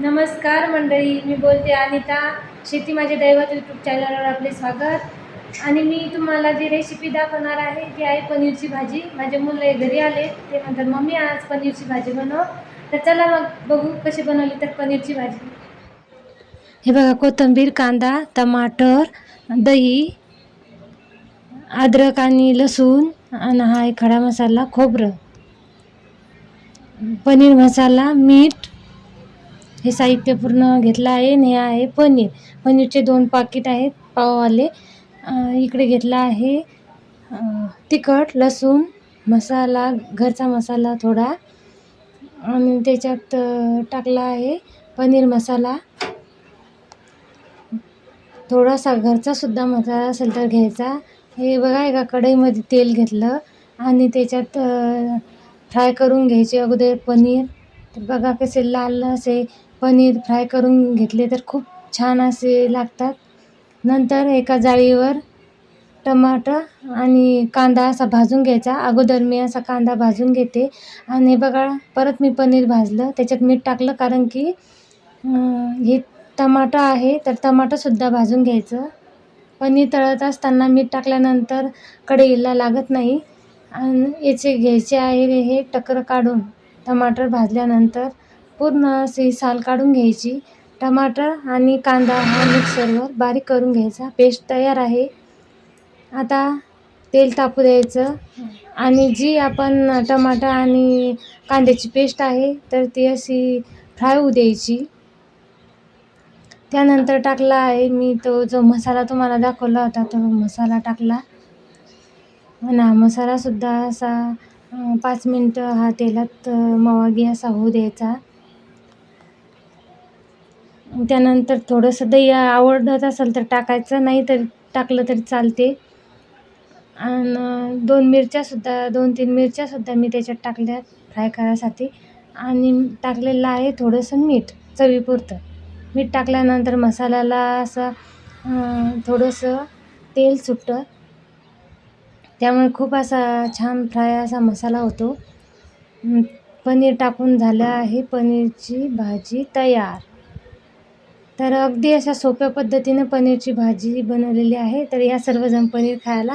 नमस्कार मंडळी मी बोलते अनिता. शेती माझे दैवत यूट्यूब चॅनलवर आपले स्वागत. आणि मी तुम्हाला जी रेसिपी दाखवणार आहे ती आहे पनीरची भाजी. माझे मुलं घरी आले ते म्हणतात मम्मी आज पनीरची भाजी बनव. तर चला मग बघू कशी बनवली तर पनीरची भाजी. हे बघा कोथिंबीर कांदा टमाटर दही अद्रक आणि लसूण आणि हा खडा मसाला खोबरं. पनीर मसाला मीठ हे साहित्य पूर्ण घेतलं आहे आणि हे आहे पनीर. पनीरचे दोन पाकिट आहेत पाववाले. इकडे घेतला आहे तिखट लसूण मसाला घरचा मसाला थोडा. आणि त्याच्यात टाकला आहे पनीर मसाला. थोडासा घरचा सुद्धा मसाला असेल तर घ्यायचा. हे बघा एका कढईमध्ये तेल घेतलं आणि त्याच्यात फ्राय करून घ्यायचे अगोदर पनीर. बघा कसे लाल असे पनीर फ्राय करून घेतले तर खूप छान असे लागतात. नंतर एका जाळीवर टमाटर आणि कांदा असा भाजून घ्यायचा. अगोदर मी असा कांदा भाजून घेते. आणि बघा परत मी पनीर भाजलं. त्याच्यात मीठ टाकलं कारण की हे टमाटर आहे तर टमाटरसुद्धा भाजून घ्यायचं. पनीर तळत असताना मीठ टाकल्यानंतर कढईला लागत नाही. आणि याचे घ्यायचे आहे हे टकर काढून टमाटर भाजल्यानंतर पूर्ण अशी साल काढून घ्यायची. टमाटर आणि कांदा हा मिक्सरवर बारीक करून घ्यायचा. पेस्ट तयार आहे. आता तेल तापू द्यायचं. आणि जी आपण टमाटर आणि कांद्याची पेस्ट आहे तर ती अशी फ्राय होऊ द्यायची. त्यानंतर टाकला आहे मी तो जो मसाला तुम्हाला दाखवला होता तो मसाला टाकला. ना मसालासुद्धा असा पाच मिनटं हा तेलात अं, मवागी असा होऊ द्यायचा. त्यानंतर थोडंसं दही आवडत असेल तर टाकायचं नाही तर टाकलं तरी चालते. आणि दोन मिरच्यासुद्धा दोन तीन मिरच्यासुद्धा मी त्याच्यात टाकल्या फ्राय करायसाठी. आणि टाकलेलं आहे थोडंसं मीठ चवीपुरतं. मीठ टाकल्यानंतर मसाल्याला असं थोडंसं तेल सुटतं. त्यामुळे खूप असा छान फ्राय असा मसाला होतो. पनीर टाकून झालं आहे. पनीरची भाजी तयार. तर अगदी अशा सोप्या पद्धतीनं पनीरची भाजी बनवलेली आहे. तर या सर्वजण पनीर खायला